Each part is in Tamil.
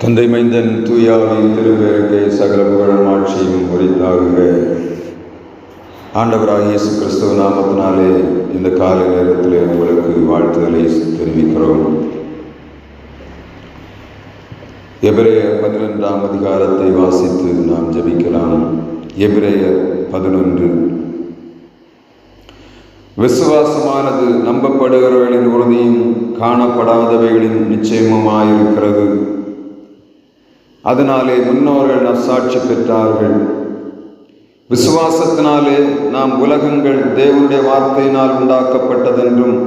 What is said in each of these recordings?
தந்தை மைந்தன் தூயாவின் திருப்பெருக்கை சகல புகழும் ஆட்சியும் உரித்தாகுக ஆண்டவராக இயேசு கிறிஸ்துவ நாமத்தினாலே இந்த காலை நேரத்தில் உங்களுக்கு வாழ்த்துதலை தெரிவிக்கிறோம். எபிரேயர் பதினொன்றாம் அதிகாரத்தை வாசித்து நாம் ஜெபிக்கலாம். எபிரேயர் பதினொன்று. விசுவாசமானது நம்பப்படுகிறவர்களின் உறுதியும் காணப்படாதவைகளின் நிச்சயமுமாயிருக்கிறது. அதனாலே முன்னோர்கள் நற்சாட்சி பெற்றார்கள். விசுவாசத்தினாலே நாம் உலகங்கள் தேவனுடைய வார்த்தையினால் உண்டாக்கப்பட்டதென்றும்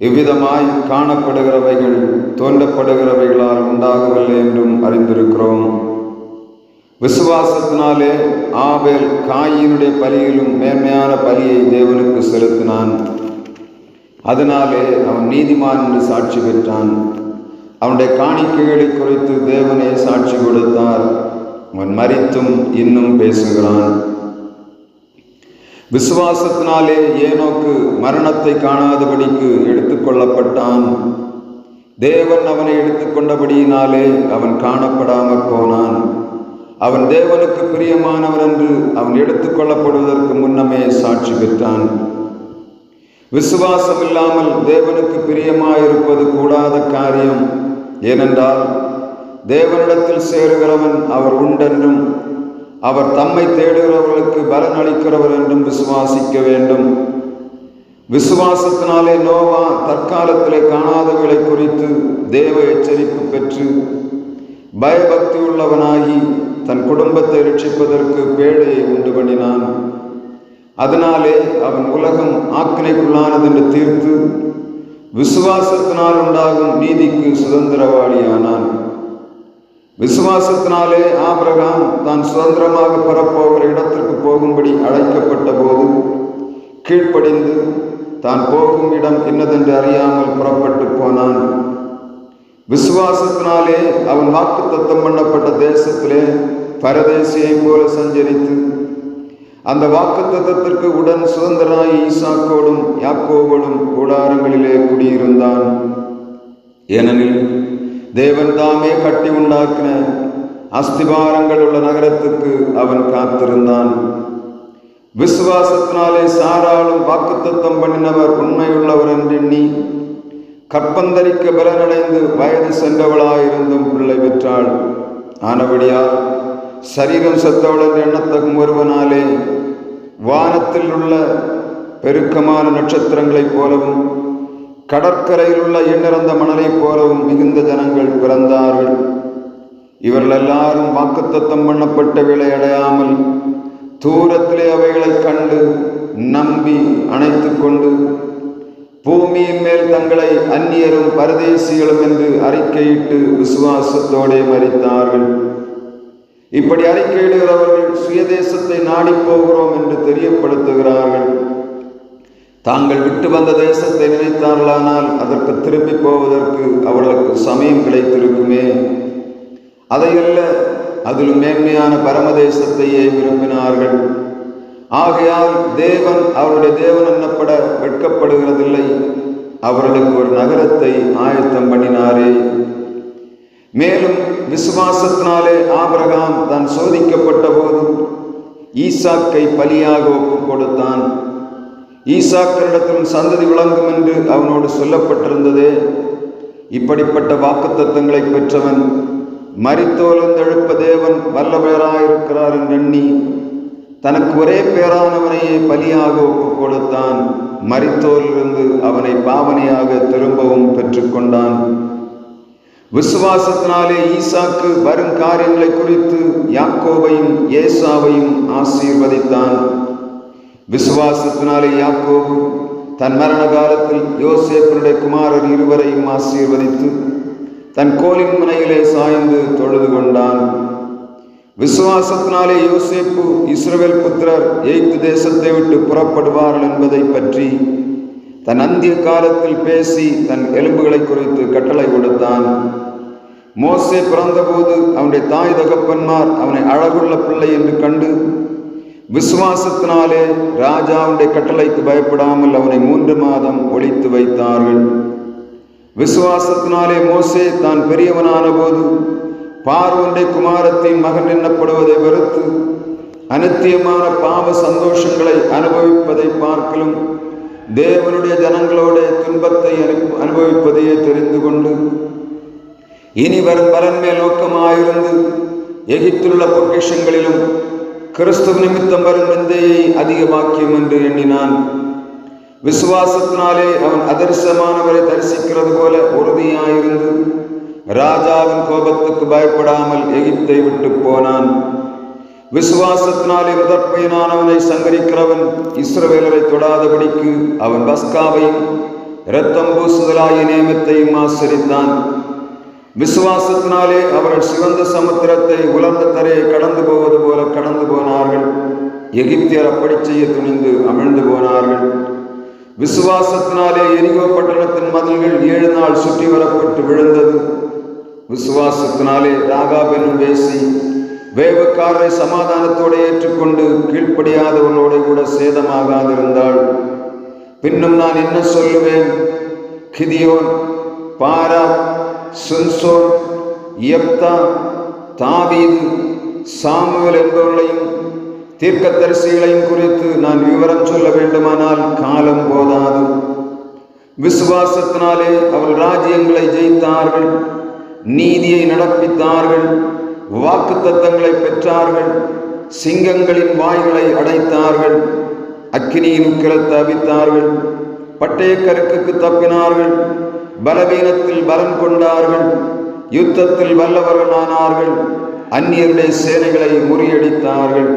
எவ்விதமாய் காணப்படுகிறவைகள் தோன்றப்படுகிறவைகளால் உண்டாகவில்லை என்றும் அறிந்திருக்கிறோம். விசுவாசத்தினாலே ஆபேல் காயினுடைய பலியிலும் மேன்மையான பலியை தேவனுக்கு செலுத்தினான். அதனாலே அவன் நீதிமான் என்று சாட்சி பெற்றான். அவனுடைய காணிக்கைகளை குறித்து தேவனே சாட்சி கொடுத்தார். அவன் மறித்தும் இன்னும் பேசுகிறான். விசுவாசத்தினாலே ஏனோக்கு மரணத்தை காணாதபடிக்கு எடுத்துக்கொள்ளப்பட்டான் தேவன் அவனை எடுத்துக்கொண்டபடியினாலே அவன் காணப்படாமற் போனான். அவன் தேவனுக்கு பிரியமானவர் என்று அவன் எடுத்துக்கொள்ளப்படுவதற்கு முன்னமே சாட்சி பெற்றான். விசுவாசம் இல்லாமல் தேவனுக்கு பிரியமாயிருப்பது கூடாத காரியம். ஏனென்றால் தேவனிடத்தில் சேருகிறவன் அவர் உண்டென்றும் அவர் தம்மை தேடுகிறவர்களுக்கு பலன் அளிக்கிறவர் என்றும் விசுவாசிக்க வேண்டும். விசுவாசத்தினாலே நோவா தற்காலத்திலே காணாதவர்களை குறித்து தேவ எச்சரிப்பு பெற்று பயபக்தி உள்ளவனாகி தன் குடும்பத்தை ரட்சிப்பதற்கு பேழையை உண்டு பண்ணினான். அதனாலே அவன் உலகம் ஆக்கினைக்குள்ளானது என்று தீர்த்து விசுவாசத்தினால் உண்டாகும் நீதிக்கு சுதந்திரவாளியானான். விசுவாசத்தினாலே ஆபிரகாம் தான் சுதந்திரமாக பெறப்போகிற இடத்திற்கு போகும்படி அழைக்கப்பட்ட போது கீழ்ப்படிந்து தான் போகும் இடம் என்னதென்று அறியாமல் புறப்பட்டு போனான். விசுவாசத்தினாலே அவன் வாக்கு தத்தம் பண்ணப்பட்ட தேசத்திலே பரதேசியை போல சஞ்சரித்து அந்த வாக்கு தத்தத்திற்கு உடன் சுதந்திராய் ஈசாக்கோடும் யாக்கோவோடும் கூடாரங்களிலே குடியிருந்தான். ஏனெனில் தேவன் தாமே கட்டி உண்டாக்கின அஸ்திபாரங்கள் உள்ள நகரத்துக்கு அவன் காத்திருந்தான். விசுவாசத்தினாலே சாராளும் வாக்குத்தத்தம் பண்ணினவர் உண்மையுள்ளவர் என்றெண்ணி கற்பந்தரிக்க பலனடைந்து வயது சென்றவளாயிருந்தும் பிள்ளை பெற்றாள். ஆனபடியால் சரீரம் செத்தவள் எண்ணத்தகும் ஒருவனாலே வானத்தில் உள்ள பெருக்கமான நட்சத்திரங்களைப் போலவும் கடற்கரையில் உள்ள எண்ணிறந்த மணலைப் போலவும் மிகுந்த ஜனங்கள் பிறந்தார்கள். இவர்கள் எல்லாரும் வாக்குத்தத்தம் பண்ணப்பட்ட வேலை அடையாமல் தூரத்திலே அவைகளை கண்டு நம்பி அணைத்து கொண்டு பூமியின் மேல் தங்களை அந்நியரும் பரதேசிகளும் என்று அறிக்கையிட்டு விசுவாசத்தோடே மறித்தார்கள் இப்படி அறிக்கையிடுகிறவர்கள் சுயதேசத்தை நாடி போகிறோம் என்று தெரியப்படுத்துகிறார்கள். தாங்கள் விட்டு வந்த தேசத்தை நினைத்தார்களானால் அதற்கு திரும்பி போவதற்கு அவர்களுக்கு சமயம் கிடைத்திருக்குமே. அதையல்ல அதிலும் மேன்மையான பரமதேசத்தையே விரும்பினார்கள். ஆகையால் தேவன் அவருடைய தேவன் என்னப்பட வெட்கப்படுகிறதில்லை. அவர்களுக்கு ஒரு நகரத்தை ஆயத்தம் பண்ணினாரே. மேலும் விசுவாசத்தினாலே ஆபிரகாம் தான் சோதிக்கப்பட்ட போது ஈசாக்கை பலியாக ஒப்புக் கொடுத்தான். ஈசாக்கரிடத்திலும் சந்ததி விளங்கும் என்று அவனோடு சொல்லப்பட்டிருந்ததே. இப்படிப்பட்ட வாக்குத்தத்தங்களை பெற்றவன் மரித்தோலந்து எழுப்ப தேவன் வல்லவராயிருக்கிறார் என்றெண்ணி தனக்கு ஒரே பேரானவனையே பலியாக ஒப்புக் கொடுத்தான். மரித்தோலிருந்து அவனை பாவனையாக திரும்பவும் பெற்றுக்கொண்டான் விசுவாசத்தினாலே ஈசாக்கு வரும் காரியங்களை குறித்து யாக்கோவையும் ஏசாவையும் ஆசீர்வதித்தான். விசுவாசத்தினாலே யாக்கோவு தன் மரண காலத்தில் யோசேப்பனுடைய குமாரர் இருவரையும் ஆசீர்வதித்து தன் கோலின் முனையிலே சாய்ந்து தொழுது கொண்டான். விசுவாசத்தினாலே யோசேப்பு இஸ்ரவேல் புத்திரர் எய்த்து தேசத்தை விட்டு புறப்படுவார்கள் என்பதை பற்றி தன் அந்திய காலத்தில் பேசி தன் எலும்புகளை குறித்து கட்டளை கொடுத்தான். மோசே பிறந்தபோது அவனுடைய தாய் தகப்பன்மார் அவனை அழகுள்ள பிள்ளை என்று கண்டு விசுவாசத்தினாலே ராஜாவுடைய கட்டளைக்கு பயப்படாமல் அவனை மூன்று மாதம் ஒழித்து வைத்தார்கள். விசுவாசத்தினாலே மோசே தான் பெரியவனான போது பார்வனுடைய குமாரத்தின் மகன் எண்ணப்படுவதை வெறுத்து அனித்தியமான பாவ சந்தோஷங்களை அனுபவிப்பதை பார்க்கலும் தேவனுடைய ஜனங்களோட துன்பத்தை அனு- அனுபவிப்பதையே தெரிந்து கொண்டு இனி வரும் பலன் நோக்கமாயிருந்து எகிப்திலுள்ள பொக்கிஷங்களிலும் கிறிஸ்துவ நிமித்தம் வரும் நிந்தையை அதிகமாக்கியும் என்று எண்ணினான். விசுவாசத்தினாலே அவன் அதர்சமானவரை தரிசிக்கிறது போல உறுதியாயிருந்து ராஜாவின் கோபத்துக்கு பயப்படாமல் எகிப்தை விட்டு போனான். விசுவாசத்தினாலே முதற்பயனானவனை சங்கரிக்கிறவன் இஸ்ரவேலரை தொடாதபடிக்கு அவன் பஸ்காவையும் இரத்தம் பூசுதலாய நியமத்தையும் ஆசரித்தான். விசுவாசத்தினாலே அவர்கள் சிவந்த சமுத்திரத்தை உலர்ந்த தரையை கடந்து போவது போல கடந்து போனார்கள். எகிப்தியர் அப்படி செய்ய துணிந்து அமிழ்ந்து போனார்கள். விசுவாசத்தினாலே எரிகோ பட்டணத்தின் மதில்கள் ஏழு நாள் சுற்றி வரப்பட்டு விழுந்தது. விசுவாசத்தினாலே ராகா என்னும் பேசி வேவுக்காரரை சமாதானத்தோடு ஏற்றுக்கொண்டு கீழ்ப்படியாதவர்களோடு கூட சேதமாகாதிருந்தாள். பின்னும் நான் என்ன சொல்லுவேன்? கிதியோன் பாரா சுன்சோன் யப்தா தாவீது சாமுவேல் என்பவர்களையும் தீர்க்கத்தரிசிகளையும் குறித்து நான் விவரம் சொல்ல வேண்டுமானால் காலம் போதாது. விசுவாசத்தினாலே அவள் ராஜ்யங்களை ஜெயித்தார்கள் நீதியை நடப்பித்தார்கள் வாக்குத்தத்தங்களை பெற்றார்கள் சிங்கங்களின் வாய்களை அடைத்தார்கள் அக்கினியின் உக்கிரத்தை அவித்தார்கள் பட்டயக்கருக்குக்கு தப்பினார்கள் பலவீனத்தில் பலம் கொண்டார்கள் யுத்தத்தில் வல்லவர்களானார்கள் அந்நியருடைய சேனைகளை முறியடித்தார்கள்.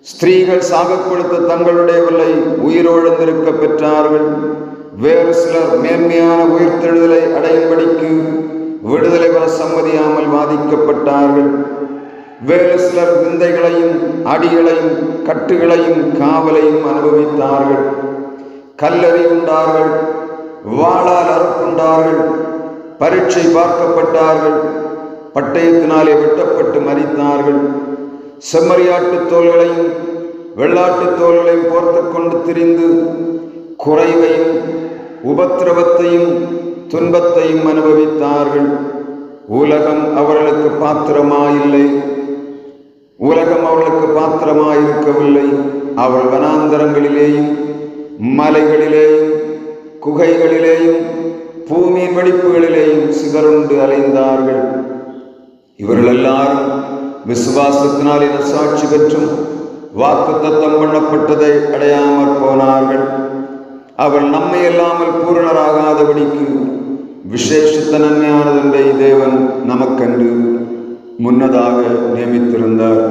ஸ்திரீகள் சாக கொடுத்த தங்களுடைய தங்களுடையவர்களை உயிரோழந்திருக்க பெற்றார்கள். வேறு சிலர் மேன்மையான உயிர்த்தெழுதலை அடையும்படிக்கு விடுதலை பெற சம்மதியாமல் வாதிக்கப்பட்டார்கள். வேறு சிலர் விந்தைகளையும் அடிகளையும் கட்டுகளையும் காவலையும் அனுபவித்தார்கள். கல்லறி உண்டார்கள். வாளால் அறுப்புண்டார்கள் பரீட்சை பார்க்கப்பட்டார்கள் பட்டயத்தினாலே வெட்டப்பட்டு மறித்தார்கள் செம்மறியாட்டுத் தோள்களையும் வெள்ளாட்டுத் தோள்களையும் போர்த்து கொண்டு திரிந்து குறைவையும் உபத்திரவத்தையும் துன்பத்தையும் அனுபவித்தார்கள். உலகம் அவர்களுக்கு பாத்திரமாயில்லை. உலகம் அவர்களுக்கு பாத்திரமாயிருக்கவில்லை. அவள் வனாந்தரங்களிலேயும் மலைகளிலேயும் குகைகளிலேயும் பூமியின் வெடிப்புகளிலேயும் சிதறுண்டு அலைந்தார்கள். இவர்கள் எல்லாரும் விசுவாசத்தினால் என சாட்சி பெற்றும் வாக்கு தத்தம் பண்ணப்பட்டதை அடையாமற் போனார்கள். அவள் நம்மை அல்லாமல் பூரணராகாதபடிக்கு விசேஷித்த நன்மையானதொன்றை தேவன் நமக்கென்று முன்னதாக நியமித்திருந்தார்.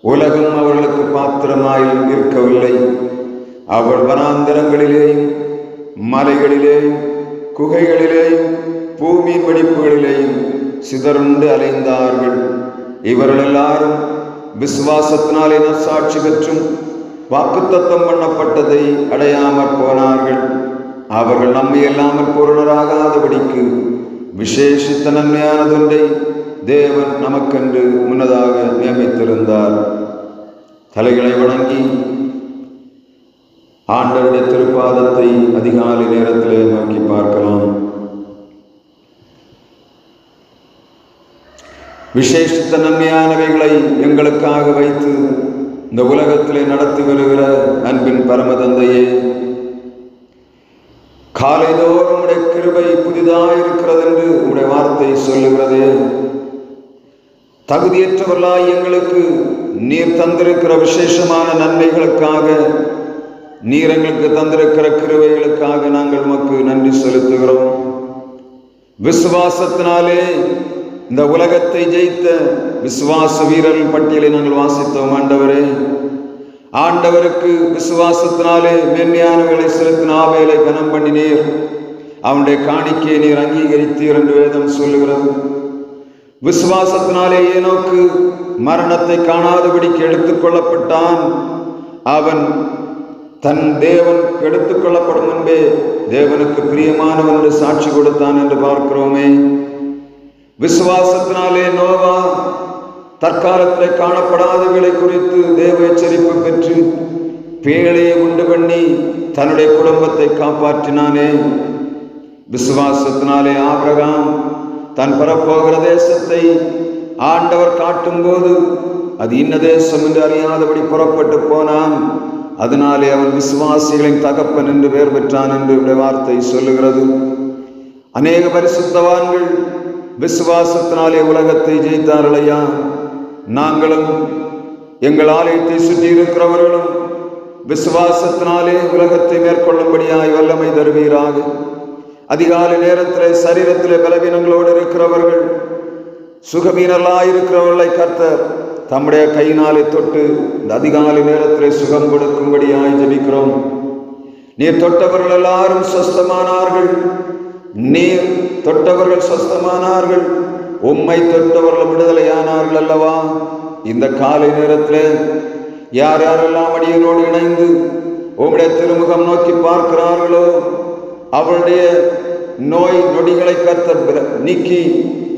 உலகம் அவர்களுக்கு பாத்திரமாய் இருக்கவில்லை அவள் வனாந்திரங்களிலேயும் மலைகளிலேயும் குகைகளிலேயும் பூமியின் வெடிப்புகளிலேயும் சிதறுண்டு அலைந்தார்கள். இவர்கள் எல்லாரும் விசுவாசத்தினாலே சாட்சி பெற்றும் வாக்குத்தத்தம் பண்ணப்பட்டதை அடையாமற் போனார்கள். அவர்கள் நம்மை எல்லாமல் பொருளராகாதபடிக்கு விசேஷித்த நன்மையானதொன்றை தேவன் நமக்கென்று முன்னதாக நியமித்திருந்தார். தலைகளை வணங்கி ஆண்டவருடைய திருப்பாதத்தை அதிகாலை நேரத்திலே நோக்கி பார்க்கலாம். விசேஷித்த நன்மையானவைகளை எங்களுக்காக வைத்து இந்த உலகத்திலே நடத்தி வருகிற அன்பின் பரமதந்தையே காலைதோறும் உடைய கிருபை புதிதாயிருக்கிறது என்று உடைய வார்த்தை சொல்லுகிறதே. தகுதியற்றவர்களாய் எங்களுக்கு நீர் தந்திருக்கிற விசேஷமான நன்மைகளுக்காக நீர் எங்களுக்கு தந்திருக்கிற கிருவைகளுக்காக நாங்கள் உமக்கு நன்றி செலுத்துகிறோம். விசுவாசத்தினாலே இந்த உலகத்தை ஜெயித்த விசுவாச வீரர்கள் பட்டியலை நாங்கள் வாசித்தோம் ஆண்டவரே. ஆண்டவருக்கு விசுவாசத்தினாலே மென்மையானவர்களை செலுத்தின ஆவேலை கனம் பண்ணினீர். அவனுடைய காணிக்கையை நீர் அங்கீகரித்தீர் என்று வேதம் சொல்லுகிறது. விசுவாசத்தினாலே ஏனோக்கு மரணத்தை காணாதபடிக்கு எடுத்துக்கொள்ளப்பட்டான் அவன் தன் தேவன் எடுத்துக்கொள்ளப்படும் முன்பே தேவனுக்கு பிரியமானவன் என்று சாட்சி கொடுத்தான் என்று பார்க்கிறோமே. விசுவாசத்தினாலே நோவா தற்காலத்தில் காணப்படாதவர்களை குறித்து தேவ எச்சரிப்பு பெற்று பேழையை உண்டு பண்ணி தன்னுடைய குடும்பத்தை காப்பாற்றினானே. விசுவாசத்தினாலே ஆபிரகாம் தன் பெறப்போகிற தேசத்தை ஆண்டவர் காட்டும்போது அது இன்ன தேசம் என்று அறியாதபடி புறப்பட்டு போனான். அதனாலே அவன் விசுவாசிகளின் தகப்பன் என்று பெயர் பெற்றான் என்று இவருடைய வார்த்தை சொல்லுகிறது. அநேக பரிசுத்தவான்கள் விசுவாசத்தினாலே உலகத்தை ஜெயித்தார்களையா நாங்களும் எங்கள் ஆலயத்தை சுற்றி இருக்கிறவர்களும் விசுவாசத்தினாலே உலகத்தை மேற்கொள்ளும்படியாய் வல்லமை தருவீராக. அதிகாலை நேரத்தில் சரீரத்தில் பலவீனங்களோடு இருக்கிறவர்கள் சுகவீனர்களாய் இருக்கிறவர்களை கர்த்தர் தம்முடைய கையினாலே தொட்டு இந்த அதிகாலை நேரத்தில் சுகம் கொடுக்கும்படியாய் ஜபிக்கிறோம். நீர் தொட்டவர்கள் எல்லாரும் சொஸ்தமானார்கள். நீர் தொட்டவர்கள் சொஸ்தமானார்கள். உம்மை தொட்டவர்கள் விடுதலையானார்கள் அல்லவா? இந்த காலை நேரத்தில் யார் யாரெல்லாம் அடியனோடு இணைந்து உங்களுடைய திருமுகம் நோக்கி பார்க்கிறார்களோ அவளுடைய நோய் நொடிகளை கத்த நீக்கி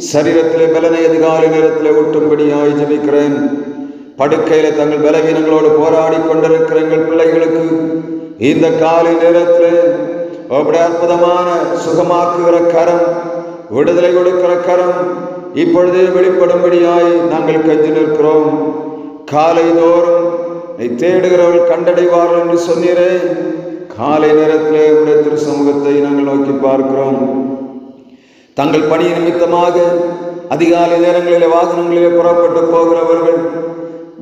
சரீரத்திலே பலனை அதிகாலை நேரத்தில் ஊட்டும்படியாய் ஜெபிக்கிறேன். படுக்கையில தங்கள் பலவீனங்களோடு போராடி கொண்டிருக்கிற எங்கள் பிள்ளைகளுக்கு இந்த காலை நேரத்தில் அவருடைய அற்புதமான சுகமாக்குகிற கரம் விடுதலை கொடுக்கிற கரம் இப்பொழுதே வெளிப்படும்படியாய் நாங்கள் கஞ்சி நிற்கிறோம். காலை தோறும் நீ தேடுகிறவர்கள் கண்டடைவார்கள் என்று சொன்னீரே. காலை நேரத்திலே உடைய திரு சமூகத்தை நாங்கள் நோக்கி பார்க்கிறோம். தங்கள் பணி நிமித்தமாக அதிகாலை நேரங்களிலே வாகனங்களிலே புறப்பட்டு போகிறவர்கள்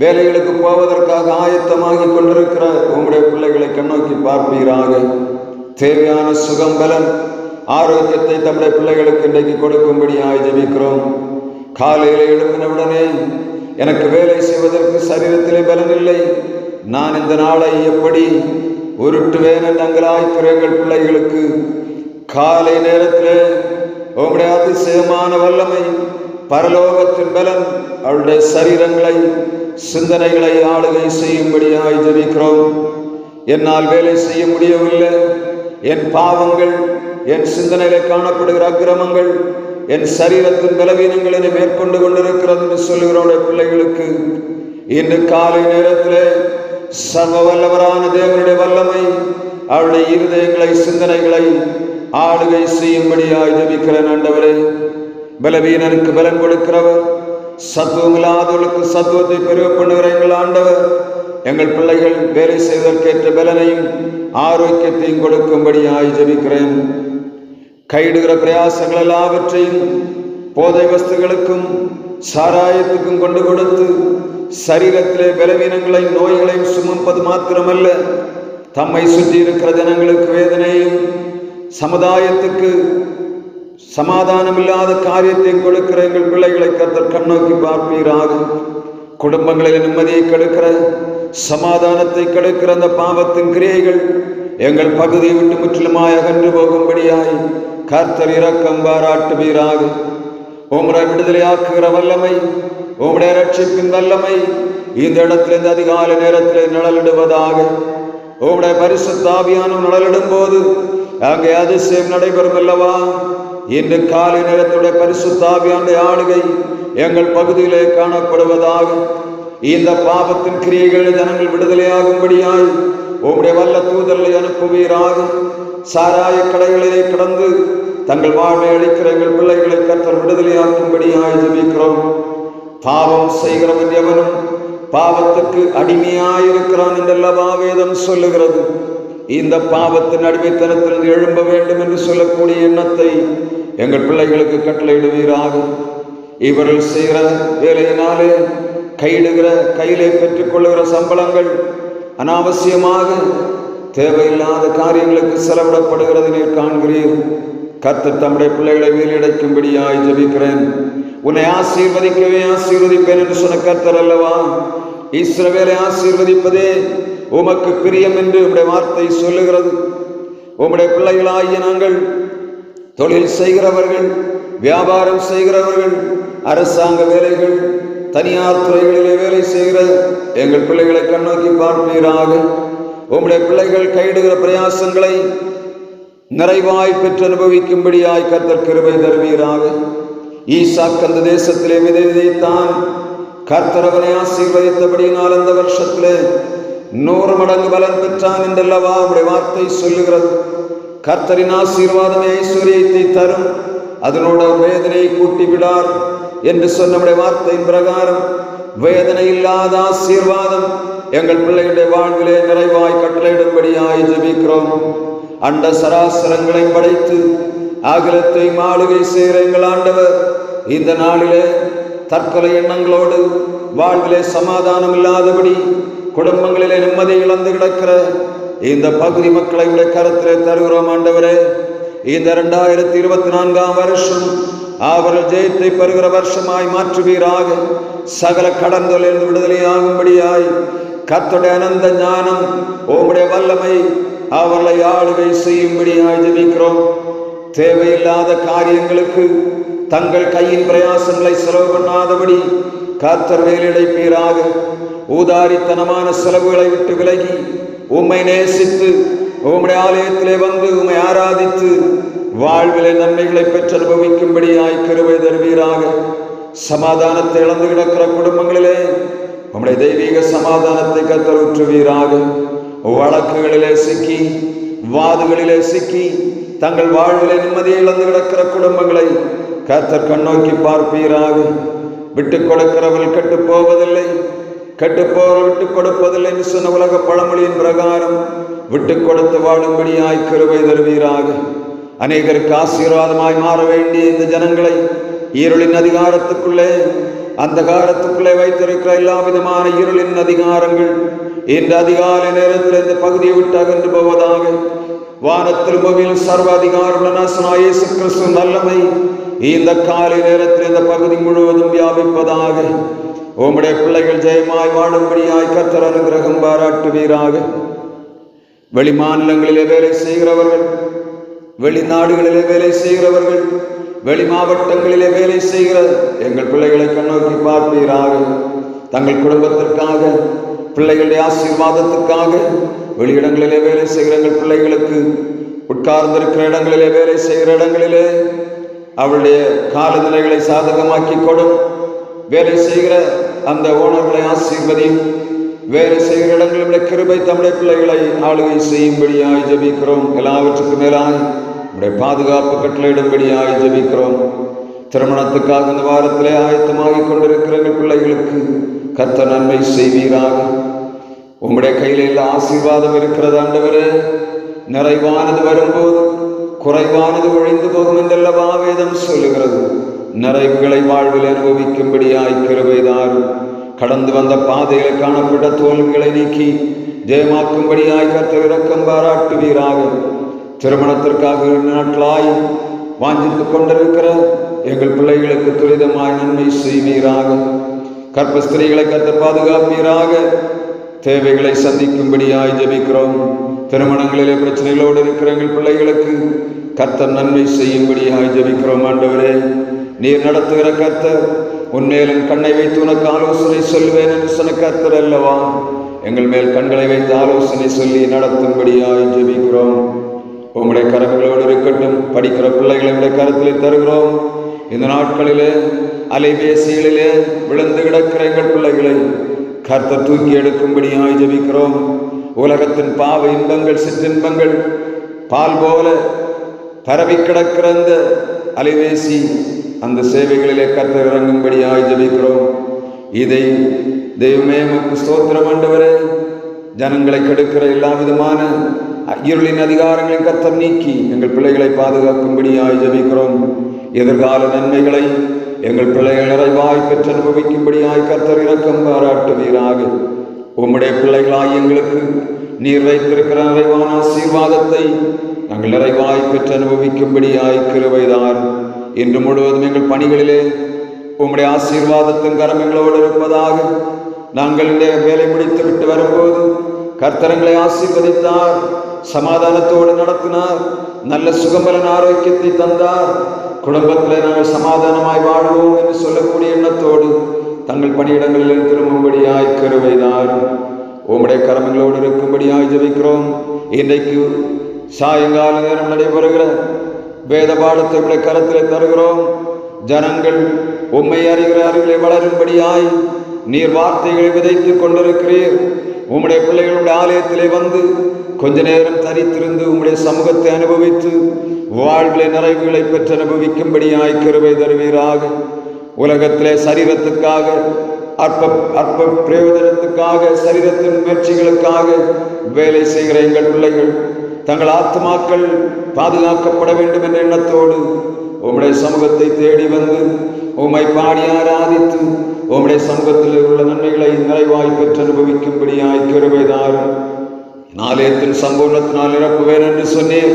வேலைகளுக்கு போவதற்காக ஆயத்தமாகி கொண்டிருக்கிற உங்களுடைய பிள்ளைகளை கண்ணோக்கி பார்ப்பீராக. தேவையான சுகம் பலன் ஆரோக்கியத்தை தம்முடைய பிள்ளைகளுக்கு இன்றைக்கு கொடுக்கும்படி ஜெபிக்கிறோம். காலையில் எழும்பினவுடனே எனக்கு வேலை செய்வதற்கு சரீரத்திலே பலன் இல்லை நான் இந்த நாளை எப்படி உருட்டுவேன் என்று அங்கலாய்க்கிற எங்கள் பிள்ளைகளுக்கு. காலை நேரத்தில் உங்களுடைய அதிசயமான வல்லமை பரலோகத்தின் பலன் அவருடைய சரீரங்களை சிந்தனைகளை ஆளுகை செய்யும்படியாய் ஜபிக்கிறோம். என்னால் வேலை செய்ய முடியவில்லை. என் பாவங்கள் என் சிந்தனையில காணப்படுகிற அக்கிரமங்கள் என் சரீரத்தின் பலவீனங்களை மேற்கொண்டு கொண்டிருக்கிறது என்று சொல்லுகிறோட பிள்ளைகளுக்கு. இன்று காலை நேரத்தில் சர்வ வல்லவரான தேவனுடைய வல்லமை அவருடைய இருதயங்களை சிந்தனைகளை ஆளுகை செய்யும்படியாய் ஜபிக்கிற ஆண்டவரே. பலவீனனுக்கு பலன் கொடுக்கிறவர். சத்துவங்களாதவர்களுக்கு சத்துவத்தை பெருக பண்ணுகிற எங்கள் ஆண்டவர். எங்கள் பிள்ளைகள் வேலை செய்வதற்கேற்ற பலனையும் ஆரோக்கியத்தையும் கொடுக்கும்படியாய் ஜபிக்கிறேன். கைடுகிற பிரயாசங்கள் எல்லாவற்றையும் போதை வஸ்துகளுக்கும் சாராயத்துக்கும் கொண்டு கொடுத்து சரீரத்திலே பலவீனங்களையும் நோய்களையும் சுமப்பது மாத்திரமல்ல. தம்மை சுற்றி இருக்கிற ஜனங்களுக்கு வேதனையும் சமுதாயத்துக்கு சமாதானம் இல்லாத காரியத்தை கொடுக்கிற எங்கள் பிள்ளைகளை கத்தர் கண்ணோக்கி பார்ப்பீராக. குடும்பங்களில் நிம்மதியை கெடுக்கிற சமாதானத்தை கெடுக்கிற அந்த பாவத்தின் கிரியைகள் எங்கள் பகுதியை விட்டு முற்றிலுமாய் அகன்று போகும்படியாய் கர்த்தர் இரக்கம் பாராட்டுவீராக. உம்முடைய விடுதலையாக்குகிற வல்லமை உம்முடைய ரட்சிப்பின் வல்லமை இந்த இடத்துல இந்த அதிகாலை நேரத்தில் நிழலிடுவதாக. உம்முடைய பரிசுத்தாவியான நிழலிடும் போது அங்கே அதிசயம் நடைபெறும் அல்லவா இன்று காலை நேரத்துடைய பரிசுத்தாவியாண்ட ஆளுகை எங்கள் பகுதியிலே காணப்படுவதாக இந்த பாபத்தின் கிரியைகள் ஜனங்கள் விடுதலையாகும்படியாய் உங்களுடைய வல்ல தூதர்களை அனுப்புவீராக. சாராய கடைகளிலே கடந்து தங்கள் வாழ்வை அளிக்கிற எங்கள் பிள்ளைகளை கற்றல் விடுதலையாக்கும்படியாய் ஜபிக்கிறோம். பாவம் செய்கிறவன் எவனும் பாவத்துக்கு அடிமையாயிருக்கிறான் என்றல்லவா வேதம் சொல்லுகிறது. இந்த பாவத்தின் அடிமைத்தனத்தில் எழும்ப வேண்டும் என்று சொல்லக்கூடிய எண்ணத்தை எங்கள் பிள்ளைகளுக்கு கட்டளையிடுவீராக. இவர்கள் செய்கிற வேலையினாலே கையிடுகிற கையிலே பெற்றுக்கொள்ளுகிற சம்பளங்கள் அனாவசியமாக தேவையில்லாத காரியங்களுக்கு செலவிடப்படுகிறது நீர் காண்கிறீர். கத்து தம்முடைய பிள்ளைகளை வேலையடைக்கும்படியாய் ஜபிக்கிறேன். உன்னை ஆசீர்வதிக்கவே ஆசீர்வதிப்பேன் என்று சொன்ன கர்த்தர் அல்லவா? இஸ்ரவேலை ஆசீர்வதிப்பதே உமக்கு பிரியம் என்று உடைய வார்த்தை சொல்லுகிறது. உம்முடைய பிள்ளைகளாகிய நாங்கள் தொழில் செய்கிறவர்கள் வியாபாரம் செய்கிறவர்கள் அரசாங்க வேலைகள் தனியார் துறைகளிலே வேலை செய்கிற எங்கள் பிள்ளைகளை கண்ணோக்கி பார்ப்பீராக. உம்முடைய பிள்ளைகள் கையிடுகிற பிரயாசங்களை நிறைவாய் பெற்று அனுபவிக்கும்படியாய் கர்த்தர் கிருபை தருவீராக. ஈசாக் அந்த தேசத்திலே விதை விதைத்தான் கர்த்தரவனை ஆசீர்வதித்தபடியினால் அந்த வருஷத்திலே நூறு மடங்கு பலன் பெற்றான் என்றல்லவா அவருடைய வார்த்தை சொல்லுகிறது. கர்த்தரின் ஆசீர்வாதமே ஐஸ்வர்யத்தை தரும். அதனோட வேதனையை கூட்டி விடார் என்று சொன்னமுடைய வார்த்தையின் பிரகாரம் வேதனை இல்லாத ஆசீர்வாதம் எங்கள் பிள்ளைகளுடைய வாழ்விலே நிறைவாய் கட்டளையிடும்படியாய் ஜபிக்கிறோம். அண்ட சராசரங்களை படைத்து அகிலத்தை மாளிகை செய்கிற எங்கள் ஆண்டவர் இந்த நாளிலே தற்கொலை எண்ணங்களோடு வாழ்விலே சமாதானம் இல்லாதபடி குடும்பங்களிலே நிம்மதி இழந்து கிடக்கிற இந்த பகுதி மக்களை உடைய கருத்திலே தருகிறோம் ஆண்டவரே. இந்த இரண்டாயிரத்தி இருபத்தி நான்காம் வருஷம் அவர்கள் ஜெயத்தை பெறுகிற வருஷமாய் மாற்றுவீராக. சகல கடன்களிலிருந்து விடுதலையாகும்படியாய் கத்துடைய அனந்த ஞானம் உங்களுடைய வல்லமை அவர்களை ஆளுகை செய்யும்படியாய் ஜபிக்கிறோம். தேவையில்லாத காரியங்களுக்கு தங்கள் கையின் பிரயாசங்களை செலவு பண்ணாதபடி கர்த்தர் வேலிடைப்பீராக ஊதாரித்தனமான செலவுகளை விட்டு விலகி உம்மை நேசித்து உம்முடைய ஆலயத்திலே வந்து உம்மை ஆராதித்து வாழ்விலே நன்மைகளை பெற்று அனுபவிக்கும்படியாய் கிருபை தருவீராக. சமாதானத்தை இழந்து கிடக்கிற குடும்பங்களிலே உம்முடைய தெய்வீக சமாதானத்தை கத்தருற்றுவீராக வழக்குகளிலே சிக்கி வாதுகளிலே சிக்கி தங்கள் வாழ்விலே நிம்மதியை இழந்து கிடக்கிற குடும்பங்களை கத்தர் கண்ணோக்கி பார்ப்பீராக. விட்டு கொடுக்கிறவர்கள் கெட்டு போவதில்லை கெட்டு போவர்கள் விட்டு கொடுப்பதில்லை என்று சொன்ன உலக பழமொழியின் பிரகாரம் விட்டு கொடுத்து வாழும்படியாய் கிருவை தருவீராக. அநேகருக்கு ஆசீர்வாதமாய் மாற வேண்டிய இந்த ஜனங்களை இருளின் அதிகாரத்துக்குள்ளே அந்த காரத்துக்குள்ளே வைத்திருக்கிற எல்லா விதமான இருளின் அதிகாரங்கள் இன்று அதிகாலை நேரத்தில் இந்த பகுதியை விட்டு அகன்று போவதாக. வானத்தில் பூமியில் சர்வ அதிகாரம் இயேசு கிறிஸ்து நல்லமை இந்த காலை நேரத்தில் இந்த பகுதி முழுவதும் வியாபிப்பதாக உம்முடைய பிள்ளைகள் ஜெயமாய் வாழும்படியாய் கத்தர் அனுகிரகம் பாராட்டுவீராக. வெளி மாநிலங்களிலே வேலை செய்கிறவர்கள் வெளிநாடுகளிலே வேலை செய்கிறவர்கள் வெளி மாவட்டங்களிலே வேலை செய்கிற எங்கள் பிள்ளைகளை கண்ணோக்கி பார்ப்பீராக. தங்கள் குடும்பத்திற்காக பிள்ளைகளுடைய ஆசீர்வாதத்துக்காக வெளியிடங்களிலே வேலை செய்கிற எங்கள் பிள்ளைகளுக்கு உட்கார்ந்திருக்கிற இடங்களிலே வேலை செய்கிற இடங்களிலே அவளுடைய காலநிலைகளை சாதகமாக்கி கொடும் வேலை செய்கிற அந்த ஓனர்களை ஆசீர்வதியும். வேலை செய்கிற இடங்களில் கிருபை தமிழை பிள்ளைகளை ஆளுகை செய்யும்படியாய் ஜபிக்கிறோம். எல்லாவற்றுக்கும் மேலாய் நம்முடைய பாதுகாப்பு கட்டளையிடும்படியாய் ஜபிக்கிறோம். திருமணத்துக்காக இந்த வாரத்திலே ஆயத்தமாகி கொண்டிருக்கிற எங்கள் பிள்ளைகளுக்கு கர்த்த நன்மை செய்வீராக. உங்களுடைய கையில் எல்லா ஆசீர்வாதம் இருக்கிறது ஆண்டவரே. நிறைவானது வரும்போது குறைவானது ஒழிந்து போகும் என்றல்லவா வேதம் சொல்லுகிறது. நிறைவுகளை வாழ்வில் அனுபவிக்கும்படியாய் கிருபைதாரும் கடந்து வந்த பாதையில் காணப்பட்ட தோல்விகளை நீக்கி ஜெயமாக்கும்படியாய் கர்த்தர் இறக்கம் பாராட்டுவீராக. திருமணத்திற்காக நாட்களாய் வாஞ்சித்துக் கொண்டிருக்கிற எங்கள் பிள்ளைகளுக்கு துரிதமாய் நன்மை செய்வீராக. கற்ப ஸ்திரீகளை கத்த பாதுகாப்பீராக. தேவைகளை சந்திக்கும்படியாய் ஜெபிக்கிறோம். திருமணங்களிலே பிரச்சனைகளோடு இருக்கிற எங்கள் பிள்ளைகளுக்கு கர்த்தர் நன்மை செய்யும்படியாய் ஜபிக்கிறோம் ஆண்டவரே. நீர் நடத்துகிற கர்த்தர் உன்மேலும் கண்ணை வைத்து உனக்கு ஆலோசனை சொல்வேன் என்று சொன்ன கர்த்தர் அல்லவா? எங்கள் மேல் கண்களை வைத்து ஆலோசனை சொல்லி நடத்தும்படியாய் ஜெபிக்கிறோம். உங்களுடைய கரங்களோடு இருக்கட்டும் படிக்கிற பிள்ளைகளை உடைய கருத்தில் தருகிறோம். இந்த நாட்களிலே அலைபேசிகளிலே விழுந்து கிடக்கிற எங்கள் பிள்ளைகளை கர்த்தர் தூக்கி எடுக்கும்படியாய் ஜெபிக்கிறோம். உலகத்தின் பாவ இன்பங்கள் சிற்றின்பங்கள் பால் போல பரவி கிடக்கிற அந்த அலைவேசி அந்த சேவைகளிலே கத்த இறங்கும்படியாய் ஜெபிக்கிறோம். இதை தெய்வமே உமக்கு ஸ்தோத்திரம் ஆண்டவரே. ஜனங்களை கெடுக்கிற எல்லா விதமான இருளின் அதிகாரங்களை கத்தம் நீக்கி எங்கள் பிள்ளைகளை பாதுகாக்கும்படியாய் ஜெபிக்கிறோம். எதிர்கால நன்மைகளை எங்கள் பிள்ளைகள் நிறைவாய் பெற்று அனுபவிக்கும்படியாய் இறக்கம் பாராட்டு பாராட்டுவீராக. உம்முடைய பிள்ளைகளாய் எங்களுக்கு நீர் வைத்திருக்கிற நிறைவான ஆசீர்வாதத்தை நாங்கள் நிறைவாய் பெற்று அனுபவிக்கும்படியாய் கிருபைதார். இன்று முழுவதும் எங்கள் பணிகளிலே உம்முடைய ஆசீர்வாதத்தின் கரங்களோடு இருப்பதாக நாங்கள் இந்த வேலை முடித்து விட்டு வரும்போது கர்த்தரங்களை ஆசீர்வதித்தார் சமாதானத்தோடு நடத்தினார் நல்ல சுகம்பலன் ஆரோக்கியத்தை தந்தார். குடும்பத்தில் நாங்கள் சமாதானமாய் வாழ்வோம் என்று சொல்லக்கூடிய எண்ணத்தோடு தங்கள் பணியிடங்களில் திரும்பும்படியாய் கருவைதார். உம்முடைய கரமங்களோடு இருக்கும்படியாய் ஜபிக்கிறோம். இன்றைக்கு சாயங்கால நேரம் நடைபெறுகிற வேத பாடத்தை உடைய கரத்தில் தருகிறோம். ஜனங்கள் உம்மை அறிகிற அறிவிலை வளரும்படியாய் நீர் வார்த்தைகளை விதைத்துக் கொண்டிருக்கிறீர். உம்முடைய பிள்ளைகளுடைய ஆலயத்திலே வந்து கொஞ்ச நேரம் தரித்திருந்து உம்முடைய சமூகத்தை அனுபவித்து வாழ்விலை நிறைவுகளை பெற்று அனுபவிக்கும்படியாய் கருவை தருவீராக. உலகத்திலே சரீரத்துக்காக அற்ப அற்ப பிரயோஜனத்துக்காக சரீரத்தின் முயற்சிகளுக்காக வேலை செய்கிற எங்கள் பிள்ளைகள் தங்கள் ஆத்மாக்கள் பாதுகாக்கப்பட வேண்டும் என்ற எண்ணத்தோடு உம்முடைய சமூகத்தை தேடி வந்து உம்மை பாடி ஆராதித்து உம்முடைய சமூகத்தில் உள்ள நன்மைகளை நிறைவாய் பெற்று அனுபவிக்கும்படியாய் கருவைதாரும் ஆலயத்தின் சம்பூர்ணத்தினால் நிரப்புவேன் என்று சொன்னேன்.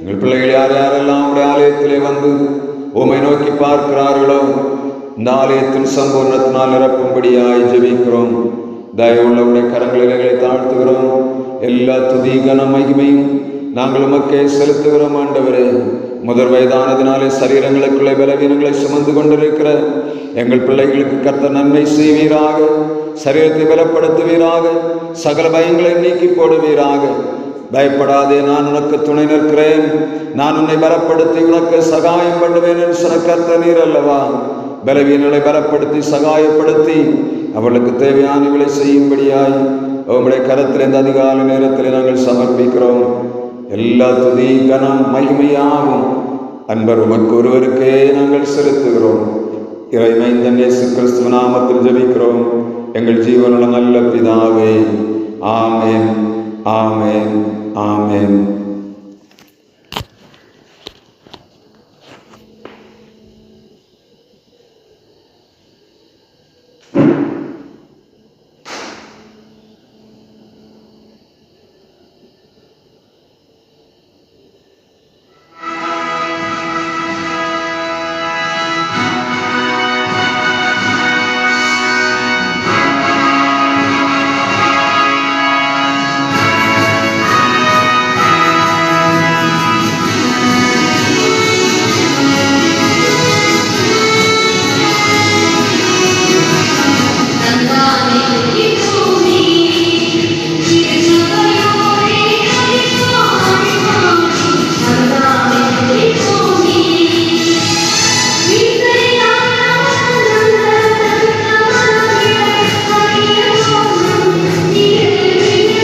எங்கள் பிள்ளைகள் யார் யாரெல்லாம் உடைய ஆலயத்திலே வந்து உம்மை நோக்கி பார்க்கிறார்களோ இந்த ஆலயத்தின் சம்பூர்ணத்தினால் நிரப்பும்படியாய் ஜெபிக்கிறோம் தயவுள்ளவுடைய கரங்களில் எங்களை தாழ்த்துகிறோம் எல்லா துதி மகிமையும் நாங்கள் உமக்கே செலுத்துகிறோம் ஆண்டவரே முதல் வயதானதினாலே சரீரங்களுக்குள்ளே பலவீனங்களை சுமந்து கொண்டிருக்கிற எங்கள் பிள்ளைகளுக்கு கர்த்த நன்மை செய்வீராக சரீரத்தை பலப்படுத்துவீராக சகல பயங்களை நீக்கி போடுவீராக பயப்படாதே நான் உனக்கு துணை நிற்கிறேன் நான் உன்னை பலப்படுத்தி உனக்கு சகாயம் பண்ணுவேன் என்று சொன்ன கர்த்த நீர் அல்லவா பலவீனங்களை பலப்படுத்தி சகாயப்படுத்தி அவர்களுக்கு தேவையானவளை செய்யும்படியாய் அவங்களுடைய கரத்தில் இந்த அதிகால நேரத்தில் நாங்கள் சமர்ப்பிக்கிறோம். எல்லா துதி கனம் மகிமையாகும். அன்பர் உமக்கு ஒருவருக்கே நாங்கள் செலுத்துகிறோம். இறைமைந்தன் இயேசு கிறிஸ்துவ நாமத்தில் ஜபிக்கிறோம். எங்கள் ஜீவனுள்ள நல்ல பிதாவே ஆமேன் ஆமேன் ஆமேன்.